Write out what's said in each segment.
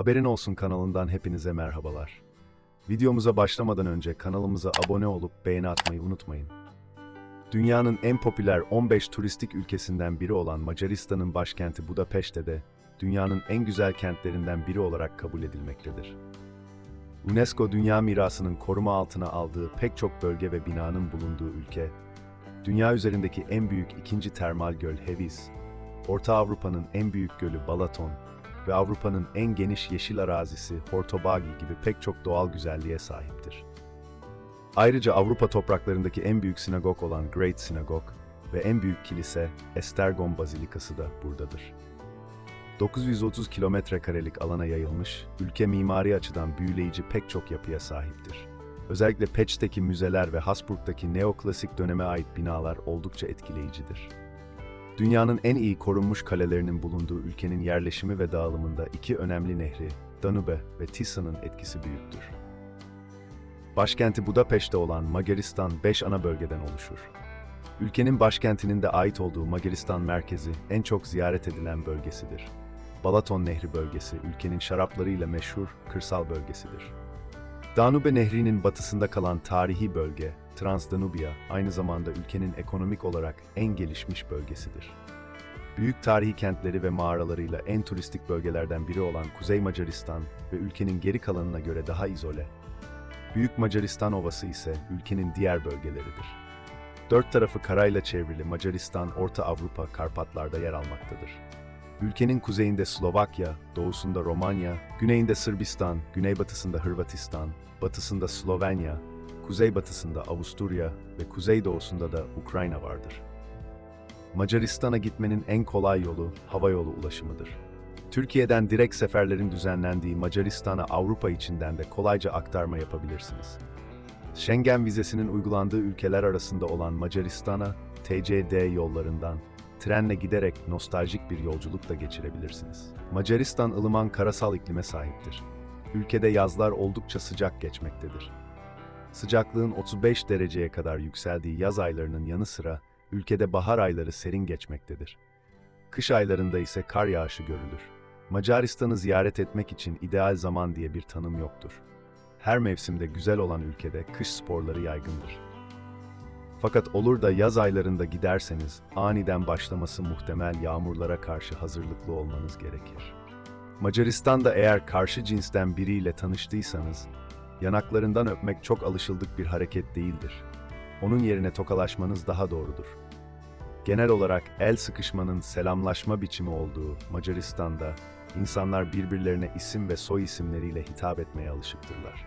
Haberin Olsun kanalından hepinize merhabalar. Videomuza başlamadan önce kanalımıza abone olup beğeni atmayı unutmayın. Dünyanın en popüler 15 turistik ülkesinden biri olan Macaristan'ın başkenti Budapeşte de dünyanın en güzel kentlerinden biri olarak kabul edilmektedir. UNESCO Dünya Mirası'nın koruma altına aldığı pek çok bölge ve binanın bulunduğu ülke, dünya üzerindeki en büyük ikinci termal göl Hevis, Orta Avrupa'nın en büyük gölü Balaton ve Avrupa'nın en geniş yeşil arazisi Hortobagi gibi pek çok doğal güzelliğe sahiptir. Ayrıca Avrupa topraklarındaki en büyük sinagog olan Great Synagogue ve en büyük kilise Estergon Bazilikası da buradadır. 930 kilometre karelik alana yayılmış, ülke mimari açıdan büyüleyici pek çok yapıya sahiptir. Özellikle Peç'teki müzeler ve Habsburg'daki neoklasik döneme ait binalar oldukça etkileyicidir. Dünyanın en iyi korunmuş kalelerinin bulunduğu ülkenin yerleşimi ve dağılımında iki önemli nehri, Danube ve Tisa'nın etkisi büyüktür. Başkenti Budapeşte olan Macaristan 5 ana bölgeden oluşur. Ülkenin başkentinin de ait olduğu Macaristan merkezi en çok ziyaret edilen bölgesidir. Balaton Nehri bölgesi ülkenin şaraplarıyla meşhur kırsal bölgesidir. Danube Nehri'nin batısında kalan tarihi bölge, Transdanubia, aynı zamanda ülkenin ekonomik olarak en gelişmiş bölgesidir. Büyük tarihi kentleri ve mağaralarıyla en turistik bölgelerden biri olan Kuzey Macaristan ve ülkenin geri kalanına göre daha izole. Büyük Macaristan Ovası ise ülkenin diğer bölgeleridir. Dört tarafı karayla çevrili Macaristan, Orta Avrupa, Karpatlar'da yer almaktadır. Ülkenin kuzeyinde Slovakya, doğusunda Romanya, güneyinde Sırbistan, güneybatısında Hırvatistan, batısında Slovenya, kuzeybatısında Avusturya ve kuzeydoğusunda da Ukrayna vardır. Macaristan'a gitmenin en kolay yolu havayolu ulaşımıdır. Türkiye'den direkt seferlerin düzenlendiği Macaristan'a Avrupa içinden de kolayca aktarma yapabilirsiniz. Schengen vizesinin uygulandığı ülkeler arasında olan Macaristan'a TCD yollarından trenle giderek nostaljik bir yolculuk da geçirebilirsiniz. Macaristan ılıman karasal iklime sahiptir. Ülkede yazlar oldukça sıcak geçmektedir. Sıcaklığın 35 dereceye kadar yükseldiği yaz aylarının yanı sıra ülkede bahar ayları serin geçmektedir. Kış aylarında ise kar yağışı görülür. Macaristan'ı ziyaret etmek için ideal zaman diye bir tanım yoktur. Her mevsimde güzel olan ülkede kış sporları yaygındır. Fakat olur da yaz aylarında giderseniz aniden başlaması muhtemel yağmurlara karşı hazırlıklı olmanız gerekir. Macaristan'da eğer karşı cinsten biriyle tanıştıysanız, yanaklarından öpmek çok alışıldık bir hareket değildir. Onun yerine tokalaşmanız daha doğrudur. Genel olarak el sıkışmanın selamlaşma biçimi olduğu Macaristan'da insanlar birbirlerine isim ve soy isimleriyle hitap etmeye alışıktırlar.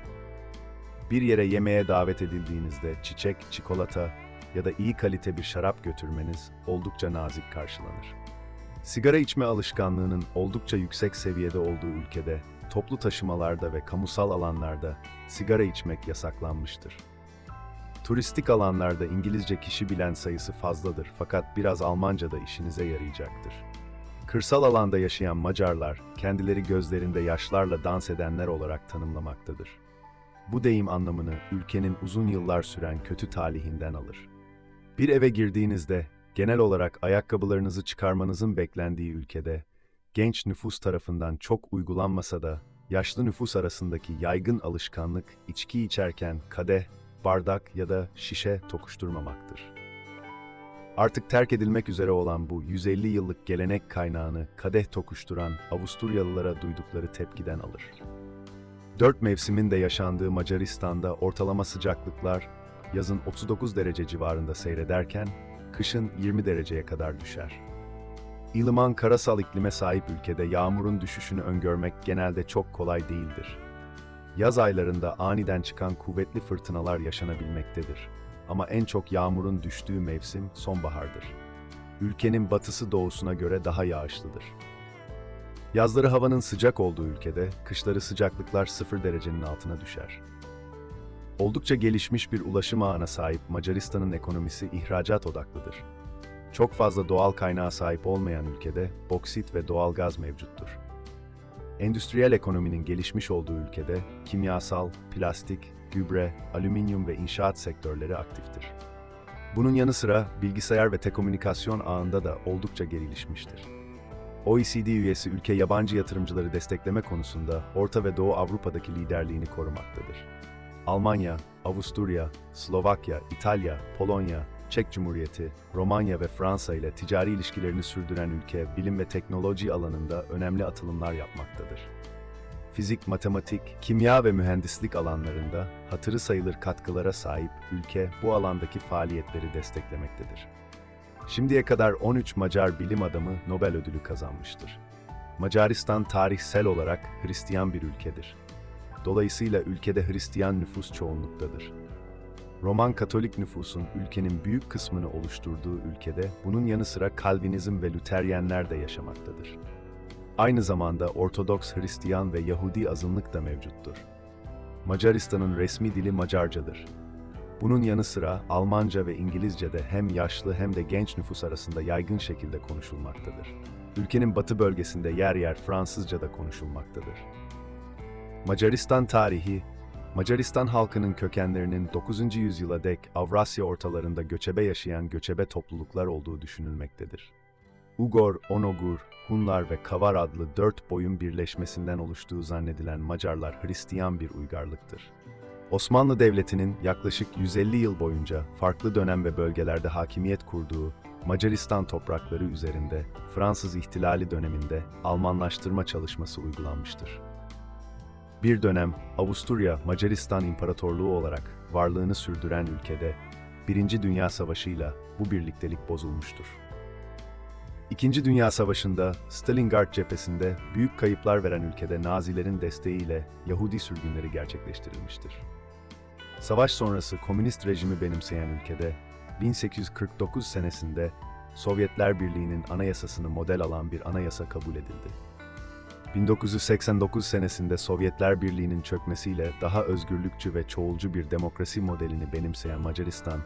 Bir yere yemeğe davet edildiğinizde çiçek, çikolata ya da iyi kalite bir şarap götürmeniz oldukça nazik karşılanır. Sigara içme alışkanlığının oldukça yüksek seviyede olduğu ülkede, toplu taşımalarda ve kamusal alanlarda sigara içmek yasaklanmıştır. Turistik alanlarda İngilizce kişi bilen sayısı fazladır fakat biraz Almanca da işinize yarayacaktır. Kırsal alanda yaşayan Macarlar, kendileri gözlerinde yaşlarla dans edenler olarak tanımlamaktadır. Bu deyim anlamını ülkenin uzun yıllar süren kötü talihinden alır. Bir eve girdiğinizde, genel olarak ayakkabılarınızı çıkarmanızın beklendiği ülkede, genç nüfus tarafından çok uygulanmasa da, yaşlı nüfus arasındaki yaygın alışkanlık içki içerken kadeh, bardak ya da şişe tokuşturmamaktır. Artık terk edilmek üzere olan bu 150 yıllık gelenek kaynağını kadeh tokuşturan Avusturyalılara duydukları tepkiden alır. Dört mevsimin de yaşandığı Macaristan'da ortalama sıcaklıklar yazın 39 derece civarında seyrederken, kışın 20 dereceye kadar düşer. İlıman karasal iklime sahip ülkede yağmurun düşüşünü öngörmek genelde çok kolay değildir. Yaz aylarında aniden çıkan kuvvetli fırtınalar yaşanabilmektedir. Ama en çok yağmurun düştüğü mevsim sonbahardır. Ülkenin batısı doğusuna göre daha yağışlıdır. Yazları havanın sıcak olduğu ülkede, kışları sıcaklıklar 0 derecenin altına düşer. Oldukça gelişmiş bir ulaşım ağına sahip Macaristan'ın ekonomisi ihracat odaklıdır. Çok fazla doğal kaynağa sahip olmayan ülkede boksit ve doğal gaz mevcuttur. Endüstriyel ekonominin gelişmiş olduğu ülkede kimyasal, plastik, gübre, alüminyum ve inşaat sektörleri aktiftir. Bunun yanı sıra bilgisayar ve telekomünikasyon ağında da oldukça gelişmiştir. OECD üyesi ülke yabancı yatırımcıları destekleme konusunda Orta ve Doğu Avrupa'daki liderliğini korumaktadır. Almanya, Avusturya, Slovakya, İtalya, Polonya, Çek Cumhuriyeti, Romanya ve Fransa ile ticari ilişkilerini sürdüren ülke, bilim ve teknoloji alanında önemli atılımlar yapmaktadır. Fizik, matematik, kimya ve mühendislik alanlarında hatırı sayılır katkılara sahip ülke bu alandaki faaliyetleri desteklemektedir. Şimdiye kadar 13 Macar bilim adamı Nobel ödülü kazanmıştır. Macaristan tarihsel olarak Hristiyan bir ülkedir. Dolayısıyla ülkede Hristiyan nüfus çoğunluktadır. Roman Katolik nüfusun ülkenin büyük kısmını oluşturduğu ülkede bunun yanı sıra Kalvinizm ve Lüteryenler de yaşamaktadır. Aynı zamanda Ortodoks Hristiyan ve Yahudi azınlık da mevcuttur. Macaristan'ın resmi dili Macarcadır. Bunun yanı sıra Almanca ve İngilizce de hem yaşlı hem de genç nüfus arasında yaygın şekilde konuşulmaktadır. Ülkenin batı bölgesinde yer yer Fransızca da konuşulmaktadır. Macaristan tarihi, Macaristan halkının kökenlerinin 9. yüzyıla dek Avrasya ortalarında göçebe yaşayan göçebe topluluklar olduğu düşünülmektedir. Ugor, Onogur, Hunlar ve Kavar adlı dört boyun birleşmesinden oluştuğu zannedilen Macarlar Hristiyan bir uygarlıktır. Osmanlı Devleti'nin yaklaşık 150 yıl boyunca farklı dönem ve bölgelerde hakimiyet kurduğu Macaristan toprakları üzerinde Fransız ihtilali döneminde Almanlaştırma çalışması uygulanmıştır. Bir dönem Avusturya Macaristan İmparatorluğu olarak varlığını sürdüren ülkede Birinci Dünya Savaşı'yla bu birliktelik bozulmuştur. İkinci Dünya Savaşı'nda Stalingrad cephesinde büyük kayıplar veren ülkede Nazilerin desteğiyle Yahudi sürgünleri gerçekleştirilmiştir. Savaş sonrası komünist rejimi benimseyen ülkede 1849 senesinde Sovyetler Birliği'nin anayasasını model alan bir anayasa kabul edildi. 1989 senesinde Sovyetler Birliği'nin çökmesiyle daha özgürlükçü ve çoğulcu bir demokrasi modelini benimseyen Macaristan,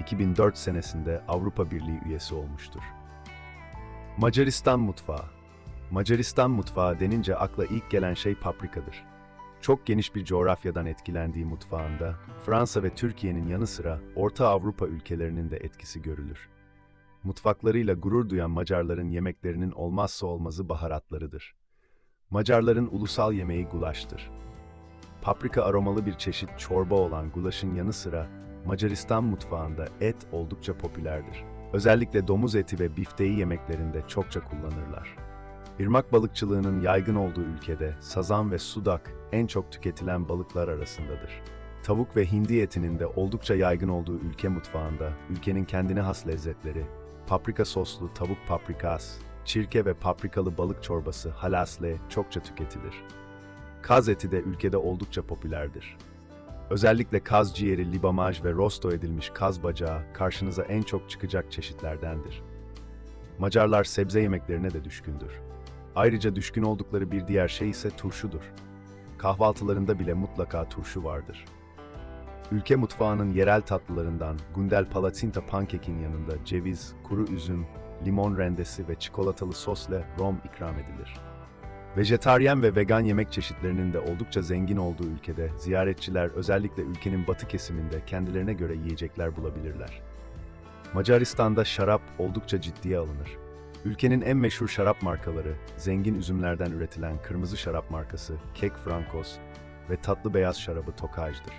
2004 senesinde Avrupa Birliği üyesi olmuştur. Macaristan mutfağı Macaristan mutfağı denince akla ilk gelen şey paprikadır. Çok geniş bir coğrafyadan etkilendiği mutfağında Fransa ve Türkiye'nin yanı sıra Orta Avrupa ülkelerinin de etkisi görülür. Mutfaklarıyla gurur duyan Macarların yemeklerinin olmazsa olmazı baharatlarıdır. Macarların ulusal yemeği gulaştır. Paprika aromalı bir çeşit çorba olan gulaşın yanı sıra Macaristan mutfağında et oldukça popülerdir. Özellikle domuz eti ve bifteği yemeklerinde çokça kullanırlar. Irmak balıkçılığının yaygın olduğu ülkede sazan ve sudak en çok tüketilen balıklar arasındadır. Tavuk ve hindi etinin de oldukça yaygın olduğu ülke mutfağında ülkenin kendine has lezzetleri, paprika soslu tavuk paprikas, çirke ve paprikalı balık çorbası halasle çokça tüketilir. Kaz eti de ülkede oldukça popülerdir. Özellikle kaz ciğeri, libamaj ve rosto edilmiş kaz bacağı karşınıza en çok çıkacak çeşitlerdendir. Macarlar sebze yemeklerine de düşkündür. Ayrıca düşkün oldukları bir diğer şey ise turşudur. Kahvaltılarında bile mutlaka turşu vardır. Ülke mutfağının yerel tatlılarından Gundel Palacinta pankekin yanında ceviz, kuru üzüm, limon rendesi ve çikolatalı sosla rom ikram edilir. Vejetaryen ve vegan yemek çeşitlerinin de oldukça zengin olduğu ülkede ziyaretçiler özellikle ülkenin batı kesiminde kendilerine göre yiyecekler bulabilirler. Macaristan'da şarap oldukça ciddiye alınır. Ülkenin en meşhur şarap markaları, zengin üzümlerden üretilen kırmızı şarap markası Kek Frankos ve tatlı beyaz şarabı Tokaj'dır.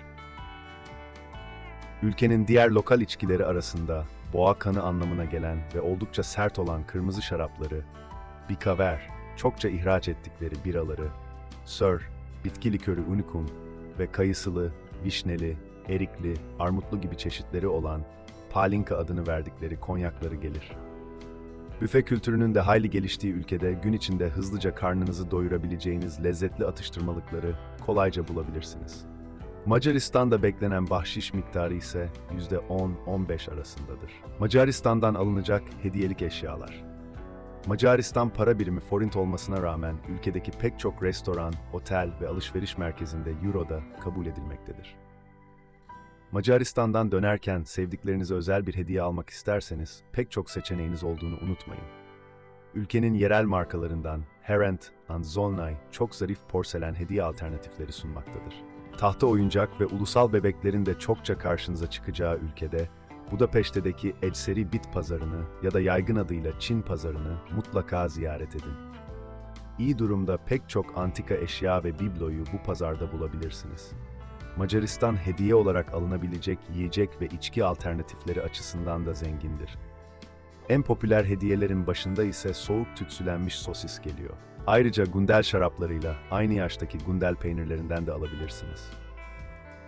Ülkenin diğer lokal içkileri arasında boğa kanı anlamına gelen ve oldukça sert olan kırmızı şarapları, Bikaver, çokça ihraç ettikleri biraları, Sir, bitki likörü Unicum ve kayısılı, vişneli, erikli, armutlu gibi çeşitleri olan Palinka adını verdikleri konyakları gelir. Büfe kültürünün de hayli geliştiği ülkede gün içinde hızlıca karnınızı doyurabileceğiniz lezzetli atıştırmalıkları kolayca bulabilirsiniz. Macaristan'da beklenen bahşiş miktarı ise %10-15 arasındadır. Macaristan'dan alınacak hediyelik eşyalar. Macaristan para birimi forint olmasına rağmen ülkedeki pek çok restoran, otel ve alışveriş merkezinde euro da kabul edilmektedir. Macaristan'dan dönerken sevdiklerinize özel bir hediye almak isterseniz pek çok seçeneğiniz olduğunu unutmayın. Ülkenin yerel markalarından Herent and Zolnay çok zarif porselen hediye alternatifleri sunmaktadır. Tahta oyuncak ve ulusal bebeklerin de çokça karşınıza çıkacağı ülkede Budapeşte'deki Eczeri Bit Pazarını ya da yaygın adıyla Çin Pazarını mutlaka ziyaret edin. iyi durumda pek çok antika eşya ve bibloyu bu pazarda bulabilirsiniz. Macaristan hediye olarak alınabilecek yiyecek ve içki alternatifleri açısından da zengindir. En popüler hediyelerin başında ise soğuk tütsülenmiş sosis geliyor. Ayrıca gundel şaraplarıyla aynı yaştaki gundel peynirlerinden de alabilirsiniz.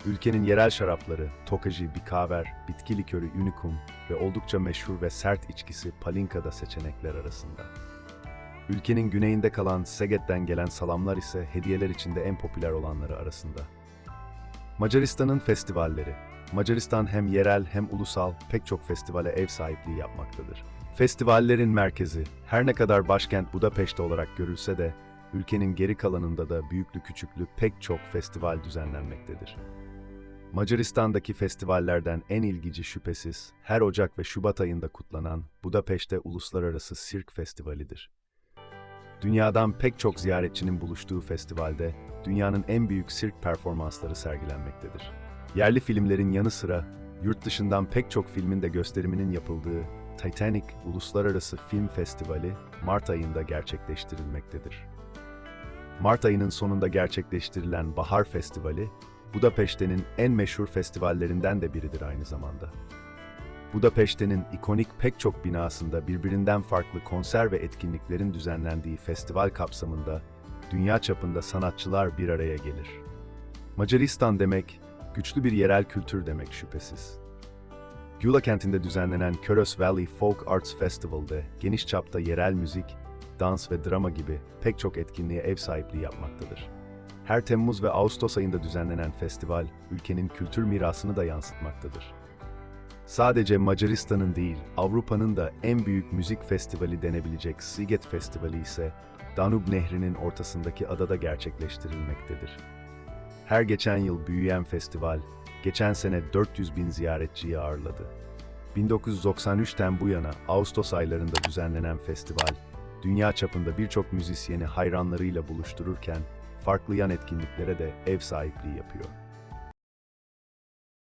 Ülkenin yerel şarapları, tokaji, bikaver, bitki likörü unikum ve oldukça meşhur ve sert içkisi palinka da seçenekler arasında. Ülkenin güneyinde kalan Seget'ten gelen salamlar ise hediyeler içinde en popüler olanları arasında. Macaristan'ın festivalleri. Macaristan hem yerel hem ulusal pek çok festivale ev sahipliği yapmaktadır. Festivallerin merkezi, her ne kadar başkent Budapeşte olarak görülse de, ülkenin geri kalanında da büyüklü küçüklü pek çok festival düzenlenmektedir. Macaristan'daki festivallerden en ilgici şüphesiz, her Ocak ve Şubat ayında kutlanan Budapeşte Uluslararası Sirk Festivali'dir. Dünyadan pek çok ziyaretçinin buluştuğu festivalde, dünyanın en büyük sirk performansları sergilenmektedir. Yerli filmlerin yanı sıra, yurt dışından pek çok filmin de gösteriminin yapıldığı Titanic Uluslararası Film Festivali, Mart ayında gerçekleştirilmektedir. Mart ayının sonunda gerçekleştirilen Bahar Festivali, Budapeşte'nin en meşhur festivallerinden de biridir aynı zamanda. Budapeşte'nin ikonik pek çok binasında birbirinden farklı konser ve etkinliklerin düzenlendiği festival kapsamında dünya çapında sanatçılar bir araya gelir. Macaristan demek, güçlü bir yerel kültür demek şüphesiz. Gula kentinde düzenlenen Köros Valley Folk Arts Festival'de geniş çapta yerel müzik, dans ve drama gibi pek çok etkinliğe ev sahipliği yapmaktadır. Her Temmuz ve Ağustos ayında düzenlenen festival, ülkenin kültür mirasını da yansıtmaktadır. Sadece Macaristan'ın değil, Avrupa'nın da en büyük müzik festivali denebilecek Sziget Festivali ise Danube Nehri'nin ortasındaki adada gerçekleştirilmektedir. Her geçen yıl büyüyen festival, geçen sene 400 bin ziyaretçiyi ağırladı. 1993'ten bu yana Ağustos aylarında düzenlenen festival, dünya çapında birçok müzisyeni hayranlarıyla buluştururken, farklı yan etkinliklere de ev sahipliği yapıyor.